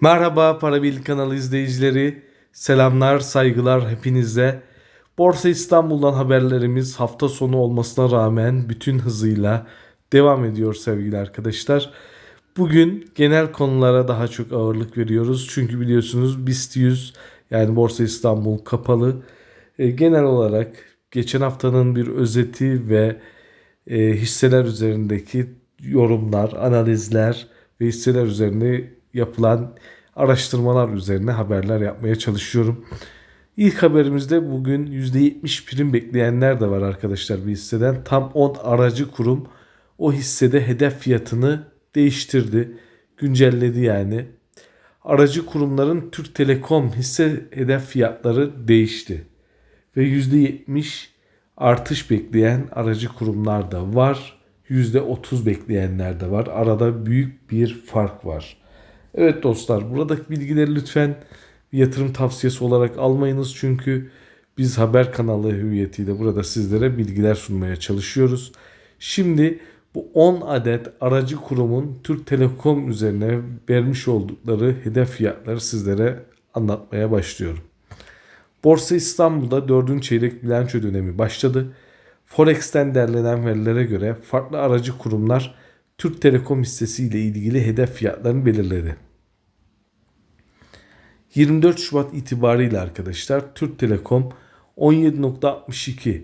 Merhaba Parabil kanalı izleyicileri. Selamlar, saygılar hepinize. Borsa İstanbul'dan haberlerimiz hafta sonu olmasına rağmen bütün hızıyla devam ediyor sevgili arkadaşlar. Bugün genel konulara daha çok ağırlık veriyoruz. Çünkü biliyorsunuz BIST 100 yani Borsa İstanbul kapalı. E, genel olarak geçen haftanın bir özeti ve e, hisseler üzerindeki yorumlar, analizler ve hisseler üzerinde yapılan araştırmalar üzerine haberler yapmaya çalışıyorum. İlk haberimizde bugün %70 prim bekleyenler de var arkadaşlar bir hisseden. Tam 10 aracı kurum o hissede hedef fiyatını değiştirdi. Güncelledi yani. Aracı kurumların Türk Telekom hisse hedef fiyatları değişti. Ve %70 artış bekleyen aracı kurumlar da var. %30 bekleyenler de var. Arada büyük bir fark var. Evet dostlar buradaki bilgileri lütfen yatırım tavsiyesi olarak almayınız. Çünkü biz haber kanalı hüviyetiyle burada sizlere bilgiler sunmaya çalışıyoruz. Şimdi bu 10 adet aracı kurumun Türk Telekom üzerine vermiş oldukları hedef fiyatları sizlere anlatmaya başlıyorum. Borsa İstanbul'da 4. çeyrek bilanço dönemi başladı. Forex'ten derlenen verilere göre farklı aracı kurumlar Türk Telekom hissesi ile ilgili hedef fiyatlarını belirledi. 24 Şubat itibariyle arkadaşlar Türk Telekom 17.62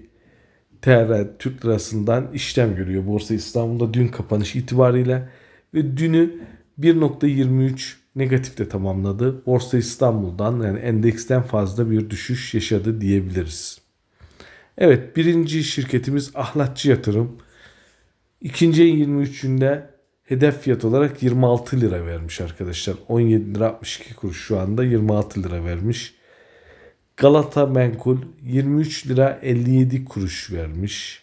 TL Türk lirasından işlem görüyor Borsa İstanbul'da dün kapanış itibariyle ve dünü 1.23 negatifte tamamladı. Borsa İstanbul'dan yani endeksten fazla bir düşüş yaşadı diyebiliriz. Evet birinci şirketimiz Ahlatçı Yatırım. İkinci ayın 23'ünde hedef fiyat olarak 26 lira vermiş arkadaşlar. 17 lira 62 kuruş şu anda 26 lira vermiş. Galata Menkul 23 lira 57 kuruş vermiş.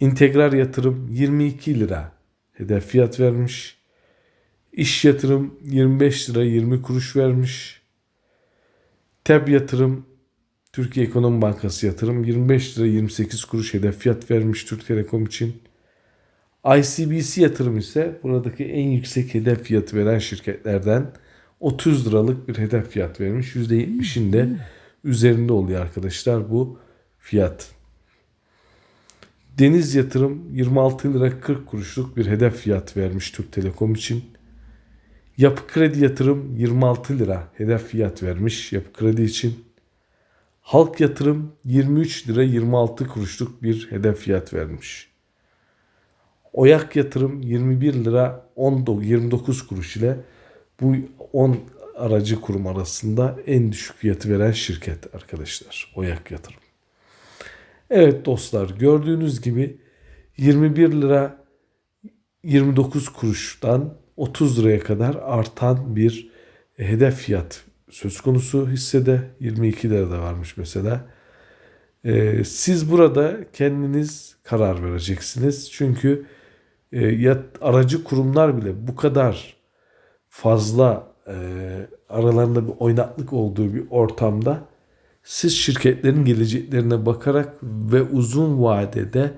İntegrar yatırım 22 lira hedef fiyat vermiş. İş yatırım 25 lira 20 kuruş vermiş. TEB yatırım Türkiye Ekonomi Bankası yatırım 25 lira 28 kuruş hedef fiyat vermiş Türk Telekom için. ICBC yatırım ise buradaki en yüksek hedef fiyatı veren şirketlerden 30 liralık bir hedef fiyat vermiş. %70'inde üzerinde oluyor arkadaşlar bu fiyat. Deniz Yatırım 26 lira 40 kuruşluk bir hedef fiyat vermiş Türk Telekom için. Yapı Kredi Yatırım 26 lira hedef fiyat vermiş Yapı Kredi için. Halk Yatırım 23 lira 26 kuruşluk bir hedef fiyat vermiş. Oyak Yatırım 21 lira 19, 29 kuruş ile bu 10 aracı kurum arasında en düşük fiyatı veren şirket arkadaşlar. Oyak Yatırım. Evet dostlar gördüğünüz gibi 21 lira 29 kuruştan 30 liraya kadar artan bir hedef fiyat söz konusu hissede 22 lira da varmış mesela. Ee, siz burada kendiniz karar vereceksiniz. Çünkü e, ya aracı kurumlar bile bu kadar fazla e, aralarında bir oynaklık olduğu bir ortamda siz şirketlerin geleceklerine bakarak ve uzun vadede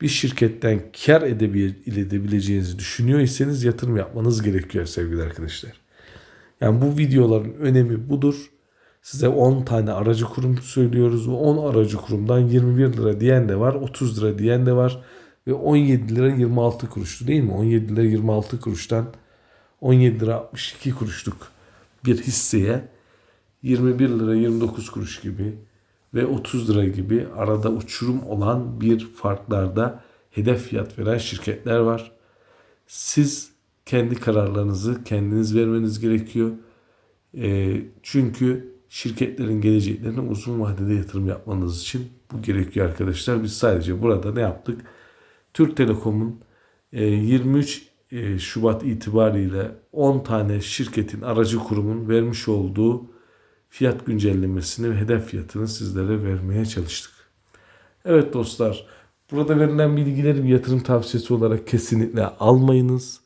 bir şirketten kar edebileceğinizi düşünüyor iseniz yatırım yapmanız gerekiyor sevgili arkadaşlar. Yani bu videoların önemi budur. Size 10 tane aracı kurum söylüyoruz. Bu 10 aracı kurumdan 21 lira diyen de var, 30 lira diyen de var ve 17 lira 26 kuruştu değil mi? 17 lira 26 kuruştan 17 lira 62 kuruşluk bir hisseye 21 lira 29 kuruş gibi ve 30 lira gibi arada uçurum olan bir farklarda hedef fiyat veren şirketler var. Siz kendi kararlarınızı kendiniz vermeniz gerekiyor. E, çünkü şirketlerin geleceklerine uzun vadede yatırım yapmanız için bu gerekiyor arkadaşlar. Biz sadece burada ne yaptık? Türk Telekom'un 23 Şubat itibariyle 10 tane şirketin aracı kurumun vermiş olduğu fiyat güncellemesini ve hedef fiyatını sizlere vermeye çalıştık. Evet dostlar, burada verilen bilgileri bir yatırım tavsiyesi olarak kesinlikle almayınız.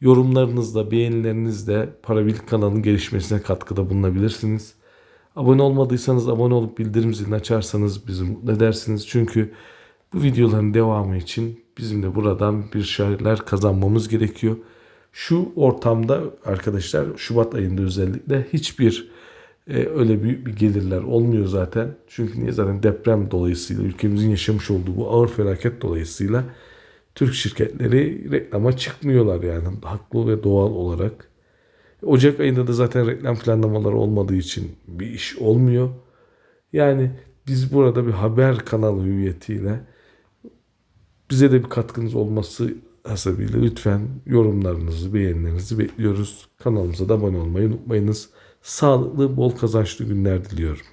Yorumlarınızla, beğenilerinizle Parabil kanalının gelişmesine katkıda bulunabilirsiniz. Abone olmadıysanız abone olup bildirim zilini açarsanız bizi mutlu edersiniz. Çünkü bu videoların devamı için bizim de buradan bir şeyler kazanmamız gerekiyor. Şu ortamda arkadaşlar Şubat ayında özellikle hiçbir e, öyle büyük bir gelirler olmuyor zaten. Çünkü niye zaten deprem dolayısıyla ülkemizin yaşamış olduğu bu ağır felaket dolayısıyla Türk şirketleri reklama çıkmıyorlar yani haklı ve doğal olarak. Ocak ayında da zaten reklam planlamaları olmadığı için bir iş olmuyor. Yani biz burada bir haber kanalı hüviyetiyle bize de bir katkınız olması hasabıyla lütfen yorumlarınızı, beğenilerinizi bekliyoruz. Kanalımıza da abone olmayı unutmayınız. Sağlıklı, bol kazançlı günler diliyorum.